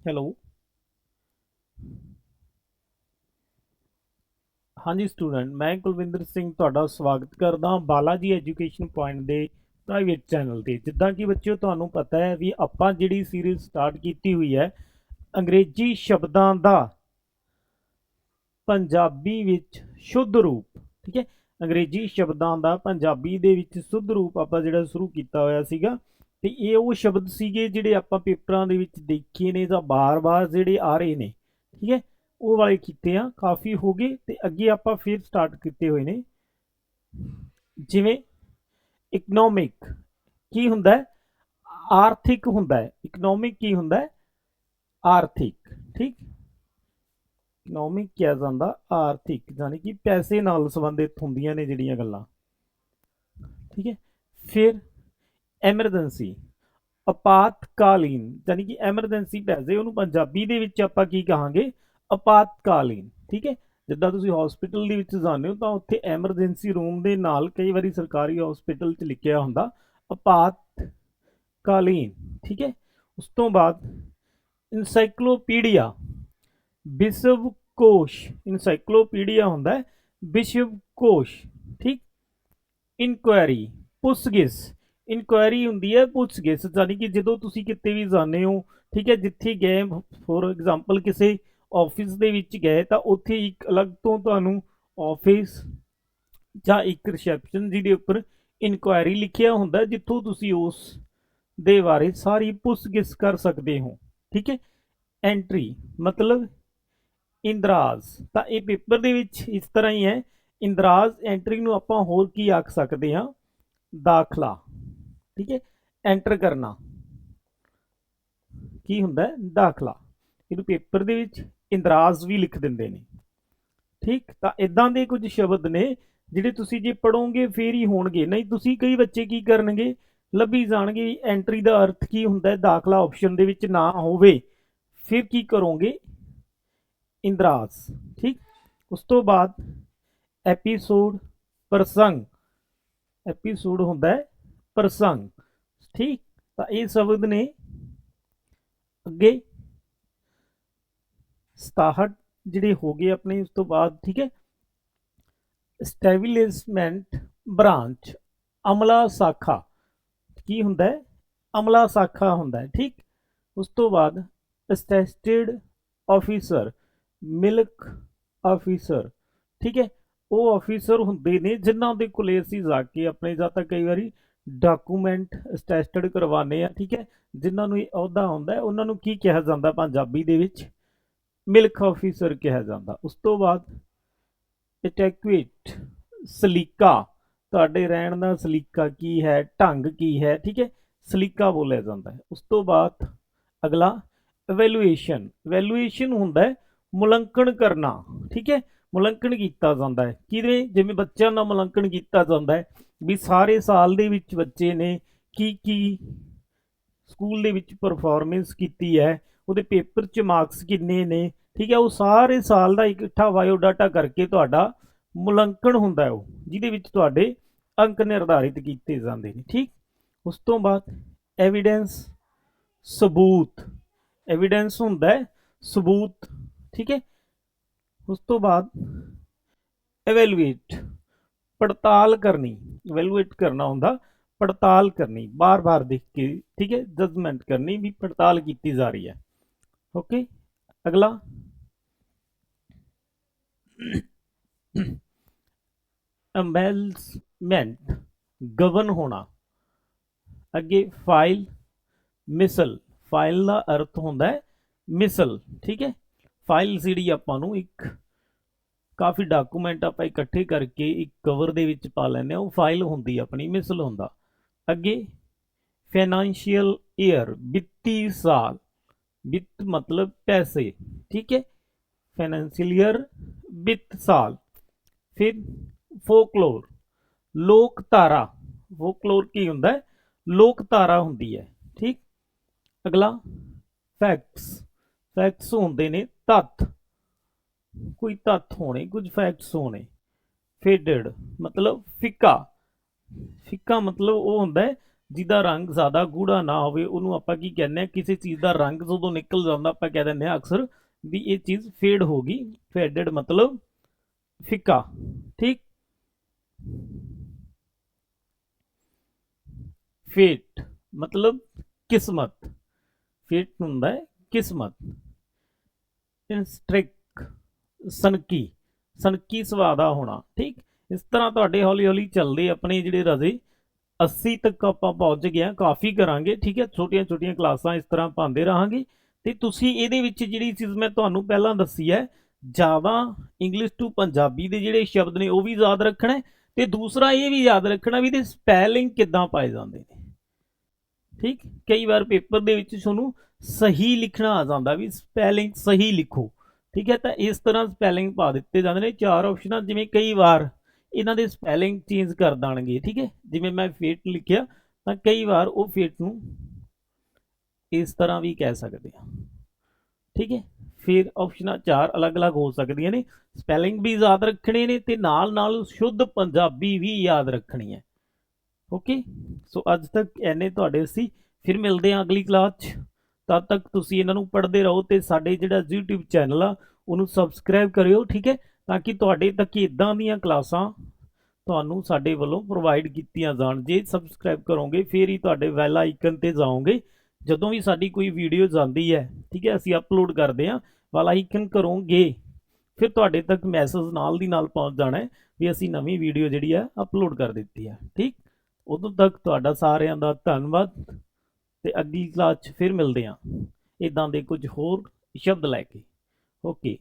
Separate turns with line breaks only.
Hello. ਹਾਂਜੀ student, ਮੈਂ ਕੁਲਵਿੰਦਰ ਸਿੰਘ ਤੁਹਾਡਾ ਸਵਾਗਤ ਕਰਦਾ ਬਾਲਾਜੀ ਐਜੂਕੇਸ਼ਨ ਪੁਆਇੰਟ ਦੇ ਪ੍ਰਾਈਵੇਟ ਚੈਨਲ ਤੇ। ਜਿੱਦਾਂ ਕਿ ਬੱਚਿਓ, ਤੁਹਾਨੂੰ ਪਤਾ ਹੈ ਵੀ ਆਪਾਂ ਜਿਹੜੀ ਸੀਰੀਜ਼ ਸਟਾਰਟ ਕੀਤੀ ਹੋਈ ਹੈ, ਅੰਗਰੇਜ਼ੀ ਸ਼ਬਦਾਂ ਦਾ ਪੰਜਾਬੀ ਵਿੱਚ ਸ਼ੁੱਧ ਰੂਪ, ਠੀਕ ਹੈ? ਅੰਗਰੇਜ਼ੀ ਸ਼ਬਦਾਂ ਦਾ ਪੰਜਾਬੀ ਦੇ ਵਿੱਚ ਸ਼ੁੱਧ ਰੂਪ ਆਪਾਂ ਜਿਹੜਾ ਸ਼ੁਰੂ ਕੀਤਾ ਹੋਇਆ ਸੀਗਾ ਤੇ ਇਹ ਉਹ ਸ਼ਬਦ ਸੀਗੇ ਜਿਹੜੇ ਆਪਾਂ ਪੇਪਰਾਂ ਦੇ ਵਿੱਚ ਦੇਖੇ ਨੇ ਜਾਂ ਬਾਰ-ਬਾਰ ਜਿਹੜੇ ਆ ਰਹੇ ਨੇ, ਠੀਕ ਹੈ? ਉਹ ਵਾਲੇ ਕੀਤੇ ਆ, ਕਾਫੀ ਹੋ ਗਏ ਤੇ ਅੱਗੇ ਆਪਾਂ ਫਿਰ ਸਟਾਰਟ ਕੀਤੇ ਹੋਏ ਨੇ। ਜਿਵੇਂ ਇਕਨੋਮਿਕ ਕੀ ਹੁੰਦਾ ਹੈ? ਆਰਥਿਕ ਹੁੰਦਾ ਹੈ। ਇਕਨੋਮਿਕ ਕੀ ਹੁੰਦਾ ਹੈ? ਆਰਥਿਕ, ਠੀਕ? ਇਕਨੋਮਿਕ ਕਿਹਾ ਜਾਂਦਾ, ਆਰਥਿਕ ਯਾਨੀ ਕਿ ਪੈਸੇ ਨਾਲ ਸੰਬੰਧਿਤ ਹੁੰਦੀਆਂ ਨੇ ਜਿਹੜੀਆਂ ਗੱਲਾਂ। ਠੀਕ ਹੈ? ਫਿਰ ਐਮਰਜੈਂਸੀ ਅਪਾਤਕਾਲੀਨ ਯਾਨੀ ਕਿ ਐਮਰਜੈਂਸੀ ਪੈਸੇ ਉਹਨੂੰ ਪੰਜਾਬੀ ਦੇ ਵਿੱਚ ਆਪਾਂ ਕੀ ਕਹਾਂਗੇ? ਅਪਾਤਕਾਲੀਨ, ਠੀਕ ਹੈ? ਜਿੱਦਾਂ ਤੁਸੀਂ ਹਸਪੀਟਲ ਦੇ ਵਿੱਚ ਜਾਂਦੇ ਹੋ, ਤਾਂ ਉੱਥੇ ਐਮਰਜੈਂਸੀ ਰੂਮ ਦੇ ਨਾਲ ਕਈ ਵਾਰੀ ਸਰਕਾਰੀ ਹਸਪੀਟਲ 'ਚ ਲਿਖਿਆ ਹੁੰਦਾ, ਅਪਾਤਕਾਲੀਨ, ਠੀਕ ਹੈ? ਉਸ ਤੋਂ ਬਾਅਦ ਇਨਸਾਈਕਲੋਪੀਡੀਆ ਵਿਸ਼ਵ ਕੋਸ਼ ਇਨਸਾਈਕਲੋਪੀਡੀਆ ਹੁੰਦਾ ਹੈ ਵਿਸ਼ਵ ਕੋਸ਼ ਠੀਕ? ਇਨਕੁਆਇਰੀ ਪੁੱਛਗਿੱਛ ਇਨਕੁਆਇਰੀ ਹੁੰਦੀ ਹੈ ਪੁੱਛਗਿੱਛ ਯਾਨੀ ਕਿ ਜਦੋਂ ਤੁਸੀਂ ਕਿਤੇ ਵੀ ਜਾਂਦੇ ਹੋ, ਠੀਕ ਹੈ, ਜਿੱਥੇ ਗਏ ਫੋਰ ਐਗਜ਼ਾਮਪਲ ਕਿਸੇ ਆਫਿਸ ਦੇ ਵਿੱਚ ਗਏ, ਤਾਂ ਉੱਥੇ ਇੱਕ ਅਲੱਗ ਤੋਂ ਤੁਹਾਨੂੰ ਆਫਿਸ ਜਾਂ ਇੱਕ ਰਿਸੈਪਸ਼ਨ ਜਿਹਦੇ ਉੱਪਰ ਇਨਕੁਆਇਰੀ ਲਿਖਿਆ ਹੁੰਦਾ ਜਿੱਥੋਂ ਤੁਸੀਂ ਉਸ ਦੇ ਬਾਰੇ ਸਾਰੀ ਪੁੱਛਗਿੱਛ ਕਰ ਸਕਦੇ ਹੋ, ਠੀਕ ਹੈ। ਐਂਟਰੀ ਮਤਲਬ ਇੰਦਰਾਜ਼। ਤਾਂ ਇਹ ਪੇਪਰ ਦੇ ਵਿੱਚ ਇਸ ਤਰ੍ਹਾਂ ਹੀ ਹੈ। ਇੰਦਰਾਜ਼ ਐਂਟਰੀ ਨੂੰ ਆਪਾਂ ਹੋਰ ਕੀ ਆਖ ਸਕਦੇ ਹਾਂ? ਦਾਖਲਾ। ਠੀਕ ਹੈ ਐਂਟਰ ਕਰਨਾ। ਕੀ ਹੁੰਦਾ ਹੈ? ਦਾਖਲਾ। ਇਹਨੂੰ ਪੇਪਰ ਦੇ ਵਿੱਚ ਇੰਦਰਾਜ਼ ਵੀ ਲਿਖ ਦਿੰਦੇ ਨੇ। ਠੀਕ? ਤਾਂ ਇਦਾਂ ਦੇ ਕੁਝ ਸ਼ਬਦ ਨੇ, ਜਿਹੜੇ ਤੁਸੀਂ ਜੇ ਪੜੋਗੇ ਫੇਰ ਹੀ ਹੋਣਗੇ। ਨਹੀਂ, ਤੁਸੀਂ ਕਈ ਬੱਚੇ ਕੀ ਕਰਨਗੇ? ਲੱਭੀ ਜਾਣਗੇ ਵੀ ਐਂਟਰੀ ਦਾ ਅਰਥ ਕੀ ਹੁੰਦਾ ਹੈ, ਦਾਖਲਾ ਆਪਸ਼ਨ ਦੇ ਵਿੱਚ ਨਾ ਹੋਵੇ। ਫਿਰ ਕੀ ਕਰੋਗੇ? ਇੰਦਰਾਜ਼। ਠੀਕ? ਉਸ ਤੋਂ ਬਾਅਦ ਐਪੀਸੋਡ ਪ੍ਰਸੰਗ। ਐਪੀਸੋਡ ਹੁੰਦਾ ਹੈ ਪ੍ਰਸੰਗ। ਠੀਕ, ਤਾਂ ਇਹ ਸ਼ਬਦ ਨੇ ਅੱਗੇ 67 ਜਿਹੜੇ ਹੋ ਗਏ ਆਪਣੇ, ਉਸ ਤੋਂ ਬਾਅਦ, ਠੀਕ ਹੈ ਸਟੈਬਲਿਸ਼ਮੈਂਟ ਬ੍ਰਾਂਚ ਅਮਲਾ ਸਾਖਾ। ਕੀ ਹੁੰਦਾ ਹੈ? ਅਮਲਾ ਸਾਖਾ ਹੁੰਦਾ ਹੈ, ਠੀਕ। ਉਸ ਤੋਂ ਬਾਅਦ ਅਸਟੈਸਟਡ ਆਫੀਸਰ ਮਿਲਕ ਆਫੀਸਰ ਠੀਕ ਹੈ, ਉਹ ਆਫੀਸਰ ਹੁੰਦੇ ਨੇ, ਜਿਨ੍ਹਾਂ ਦੇ ਕੋਲੇ ਅਸੀਂ ਜਾ ਕੇ ਆਪਣੇ, ਜਾਂ ਤਾਂ ਕਈ ਵਾਰੀ ਡਾਕੂਮੈਂਟ ਅਟੈਸਟਡ ਕਰਵਾਉਂਦੇ ਆ, ਠੀਕ ਹੈ? ਜਿਨ੍ਹਾਂ ਨੂੰ ਇਹ ਅਹੁਦਾ ਹੁੰਦਾ ਹੈ, ਉਹਨਾਂ ਨੂੰ ਕੀ ਕਿਹਾ ਜਾਂਦਾ ਪੰਜਾਬੀ ਦੇ ਵਿੱਚ? ਮਿਲਕ ਆਫੀਸਰ ਕਿਹਾ ਜਾਂਦਾ। ਉਸ ਤੋਂ ਬਾਅਦ ਇਟੈਕੁਏਟ ਸਲੀਕਾ। ਤੁਹਾਡੇ ਰਹਿਣ ਦਾ ਸਲੀਕਾ ਕੀ ਹੈ? ਢੰਗ ਕੀ ਹੈ? ਠੀਕ ਹੈ? ਸਲੀਕਾ ਬੋਲਿਆ ਜਾਂਦਾ ਹੈ। ਉਸ ਤੋਂ ਬਾਅਦ ਅਗਲਾ ਇਵੈਲੂਏਸ਼ਨ ਇਵੈਲੂਏਸ਼ਨ ਹੁੰਦਾ ਹੈ ਮੁਲਾਂਕਣ ਕਰਨਾ, ਠੀਕ ਹੈ? ਮੁਲਾਂਕਣ ਕੀਤਾ ਜਾਂਦਾ ਹੈ। ਕਿਵੇਂ ਜਿਵੇਂ ਬੱਚਿਆਂ ਦਾ ਮੁਲਾਂਕਣ ਕੀਤਾ ਜਾਂਦਾ ਹੈ ਵੀ ਸਾਰੇ ਸਾਲ ਦੇ ਵਿੱਚ ਬੱਚੇ ਨੇ ਕੀ ਕੀ ਸਕੂਲ ਦੇ ਵਿੱਚ ਪਰਫਾਰਮੈਂਸ ਕੀਤੀ ਹੈ, ਉਹਦੇ ਪੇਪਰ 'ਚ ਮਾਰਕਸ ਕਿੰਨੇ ਨੇ, ਠੀਕ ਹੈ, ਉਹ ਸਾਰੇ ਸਾਲ ਦਾ ਇਕੱਠਾ ਬਾਇਓਡਾਟਾ ਕਰਕੇ ਤੁਹਾਡਾ ਮੁਲਾਂਕਣ ਹੁੰਦਾ ਹੈ ਉਹ, ਜਿਹਦੇ ਵਿੱਚ ਤੁਹਾਡੇ ਅੰਕ ਨਿਰਧਾਰਿਤ ਕੀਤੇ ਜਾਂਦੇ ਨੇ, ਠੀਕ? ਉਸ ਤੋਂ ਬਾਅਦ ਐਵੀਡੈਂਸ ਸਬੂਤ ਐਵੀਡੈਂਸ ਹੁੰਦਾ ਹੈ, ਸਬੂਤ, ਠੀਕ ਹੈ ਉਸ ਤੋਂ ਬਾਅਦ ਇਵੈਲੂਏਟ ਪੜਤਾਲ ਕਰਨੀ ਇਵੈਲੂਏਟ ਕਰਨਾ ਹੁੰਦਾ, ਪੜਤਾਲ ਕਰਨੀ ਬਾਰ-ਬਾਰ ਦੇਖ ਕੇ, ਠੀਕ ਹੈ ਜਜਮੈਂਟ ਕਰਨੀ ਵੀ ਪੜਤਾਲ ਕੀਤੀ ਜਾ ਰਹੀ ਹੈ। ਓਕੇ ਅਗਲਾ। ਐਮਬੈਲਸਮੈਂਟ ਗਵਨ ਹੋਣਾ। ਅੱਗੇ ਫਾਈਲ ਮਿਸਲ ਫਾਈਲ ਦਾ ਅਰਥ ਹੁੰਦਾ ਹੈ ਮਿਸਲ ਠੀਕ ਹੈ? ਫਾਈਲ ਜਿਹੜੀ ਆਪਾਂ ਨੂੰ, ਇੱਕ ਕਾਫੀ ਡਾਕੂਮੈਂਟ ਆਪਾਂ ਇਕੱਠੇ ਕਰਕੇ ਇੱਕ ਕਵਰ ਦੇ ਵਿੱਚ ਪਾ ਲੈਂਦੇ ਆ ਉਹ ਫਾਈਲ ਹੁੰਦੀ ਆਪਣੀ, ਮਿਸਲ ਹੁੰਦਾ। ਅੱਗੇ ਫਾਈਨੈਂਸ਼ੀਅਲ ਈਅਰ ਵਿੱਤੀ ਸਾਲ। ਵਿੱਤ ਮਤਲਬ ਪੈਸੇ, ਠੀਕ ਹੈ? ਫਾਈਨੈਂਸ਼ੀਅਲ ਈਅਰ ਵਿੱਤ ਸਾਲ। ਫਿਰ ਫੋਕਲੋਰ ਲੋਕ ਧਾਰਾ ਫੋਕਲੋਰ ਕੀ ਹੁੰਦਾ ਹੈ? ਲੋਕ ਧਾਰਾ ਹੁੰਦੀ ਹੈ, ਠੀਕ? ਅਗਲਾ ਫੈਕਟਸ ਫੈਕਟਸ ਹੁੰਦੇ ਨੇ ਤੱਥ। ਕੋਈ ਤੱਥ ਹੋਣੇ, ਕੁਝ ਫੈਕਟਸ ਹੋਣੇ। ਫੇਡਡ ਮਤਲਬ ਫਿੱਕਾ। ਫਿੱਕਾ ਮਤਲਬ ਉਹ ਹੁੰਦਾ ਹੈ ਜਿਹਦਾ ਰੰਗ ਜ਼ਿਆਦਾ ਗੂੜਾ ਨਾ ਹੋਵੇ, ਉਹਨੂੰ ਆਪਾਂ ਕੀ ਕਹਿੰਦੇ ਆ ਕਿਸੇ ਚੀਜ਼ ਦਾ ਰੰਗ ਜਦੋਂ ਨਿਕਲ ਜਾਂਦਾ, ਆਪਾਂ ਕਹਿ ਦਿੰਦੇ ਆ ਅਕਸਰ ਵੀ ਇਹ ਚੀਜ਼ ਫੇਡ ਹੋ ਗਈ। ਫੇਡਡ ਮਤਲਬ ਫਿੱਕਾ। ਠੀਕ? ਫੇਟ ਮਤਲਬ ਕਿਸਮਤ। ਫੇਟ ਹੁੰਦਾ ਹੈ ਕਿਸਮਤ। ਇਨਸਟ੍ਰਿਕ ਸਨਕੀ ਸਨਕੀ ਸੁਭਾਅ ਦਾ ਹੋਣਾ, ਠੀਕ? ਇਸ ਤਰ੍ਹਾਂ ਤੁਹਾਡੇ ਹੌਲੀ ਹੌਲੀ ਚੱਲਦੇ ਆਪਣੇ ਜਿਹੜੇ ਰਜ਼ੇ 80 ਤੱਕ ਆਪਾਂ ਪਹੁੰਚ ਗਏ ਹਾਂ, ਕਾਫੀ ਕਰਾਂਗੇ, ਠੀਕ ਹੈ? ਛੋਟੀਆਂ ਛੋਟੀਆਂ ਕਲਾਸਾਂ ਇਸ ਤਰ੍ਹਾਂ ਪਾਉਂਦੇ ਰਹਾਂਗੇ। ਤੇ ਤੁਸੀਂ ਇਹਦੇ ਵਿੱਚ ਜਿਹੜੀ ਚੀਜ਼ ਮੈਂ ਤੁਹਾਨੂੰ ਪਹਿਲਾਂ ਦੱਸੀ ਹੈ ਜ਼ਿਆਦਾ ਇੰਗਲਿਸ਼ ਟੂ ਪੰਜਾਬੀ ਦੇ ਜਿਹੜੇ ਸ਼ਬਦ ਨੇ, ਉਹ ਵੀ ਯਾਦ ਰੱਖਣਾ ਤੇ ਦੂਸਰਾ ਇਹ ਵੀ ਯਾਦ ਰੱਖਣਾ ਵੀ ਇਹਦੇ ਸਪੈਲਿੰਗ ਕਿੱਦਾਂ ਪਾਏ ਜਾਂਦੇ ਨੇ। ਠੀਕ? ਕਈ ਵਾਰ ਪੇਪਰ ਦੇ ਵਿੱਚ ਤੁਹਾਨੂੰ ਸਹੀ ਲਿਖਣਾ ਆ ਜਾਂਦਾ ਵੀ ਸਪੈਲਿੰਗ ਸਹੀ ਲਿਖੋ। ਠੀਕ ਹੈ, ਤਾਂ ਇਸ ਤਰ੍ਹਾਂ ਸਪੈਲਿੰਗ ਪਾ ਦਿੱਤੇ ਜਾਂਦੇ ਨੇ। ਚਾਰ ਆਪਸ਼ਨਾਂ ਜਿਵੇਂ ਕਈ ਵਾਰ ਇਹਨਾਂ ਦੇ ਸਪੈਲਿੰਗ ਚੇਂਜ ਕਰ ਦੇਣਗੇ, ਠੀਕ ਹੈ। ਜਿਵੇਂ ਮੈਂ ਫੇਟ ਲਿਖਿਆ, ਤਾਂ ਕਈ ਵਾਰ ਉਹ ਫੇਟ ਨੂੰ ਇਸ ਤਰ੍ਹਾਂ ਵੀ ਕਹਿ ਸਕਦੇ ਆ। ਠੀਕ ਹੈ, ਫਿਰ ਆਪਸ਼ਨਾਂ ਚਾਰ ਅਲੱਗ-ਅਲੱਗ ਹੋ ਸਕਦੀਆਂ ਨੇ। ਸਪੈਲਿੰਗ ਵੀ ਯਾਦ ਰੱਖਣੇ ਨੇ ਤੇ ਨਾਲ-ਨਾਲ ਸ਼ੁੱਧ ਪੰਜਾਬੀ ਵੀ ਯਾਦ ਰੱਖਣੀ ਹੈ। ਓਕੇ ਸੋ ਅੱਜ ਤੱਕ ਐਨੇ ਤੁਹਾਡੇ ਸੀ ਫਿਰ ਮਿਲਦੇ ਹਾਂ ਅਗਲੀ ਕਲਾਸ 'ਚ। ਤਦ ਤੱਕ ਤੁਸੀਂ ਇਹਨਾਂ ਨੂੰ ਪੜ੍ਹਦੇ ਰਹੋ ਤੇ ਸਾਡੇ ਜਿਹੜਾ YouTube ਚੈਨਲ ਆ, ਉਹਨੂੰ ਸਬਸਕ੍ਰਾਈਬ ਕਰਿਓ, ਠੀਕ ਹੈ? ਤਾਂ ਕਿ ਤੁਹਾਡੇ ਤੱਕ ਇਦਾਂ ਦੀਆਂ ਕਲਾਸਾਂ ਤੁਹਾਨੂੰ ਸਾਡੇ ਵੱਲੋਂ ਪ੍ਰੋਵਾਈਡ ਕੀਤੀਆਂ ਜਾਣ। ਜੇ ਸਬਸਕ੍ਰਾਈਬ ਕਰੋਗੇ, ਫਿਰ ਹੀ ਤੁਹਾਡੇ ਬੈਲ ਆਈਕਨ ਤੇ ਜਾਓਗੇ। ਜਦੋਂ ਵੀ ਸਾਡੀ ਕੋਈ ਵੀਡੀਓ ਜਾਂਦੀ ਹੈ, ਠੀਕ ਹੈ? ਅਸੀਂ ਅਪਲੋਡ ਕਰਦੇ ਹਾਂ ਬੈਲ ਆਈਕਨ ਕਰੋਗੇ, ਫਿਰ ਤੁਹਾਡੇ ਤੱਕ ਮੈਸੇਜ ਨਾਲ ਦੀ ਨਾਲ ਪਹੁੰਚ ਜਾਣਾ ਹੈ ਵੀ ਅਸੀਂ ਨਵੀਂ ਵੀਡੀਓ ਜਿਹੜੀ ਹੈ ਅਪਲੋਡ ਕਰ ਦਿੱਤੀ ਹੈ, ਠੀਕ? ਉਦੋਂ ਤੱਕ ਤੁਹਾਡਾ ਸਾਰਿਆਂ ਦਾ ਧੰਨਵਾਦ। ਤੇ ਅਗਲੀ ਕਲਾਸ 'ਚ ਫਿਰ ਮਿਲਦੇ ਹਾਂ। ਇਦਾਂ ਦੇ ਕੁਝ ਹੋਰ ਸ਼ਬਦ ਲੈ ਕੇ। ਓਕੇ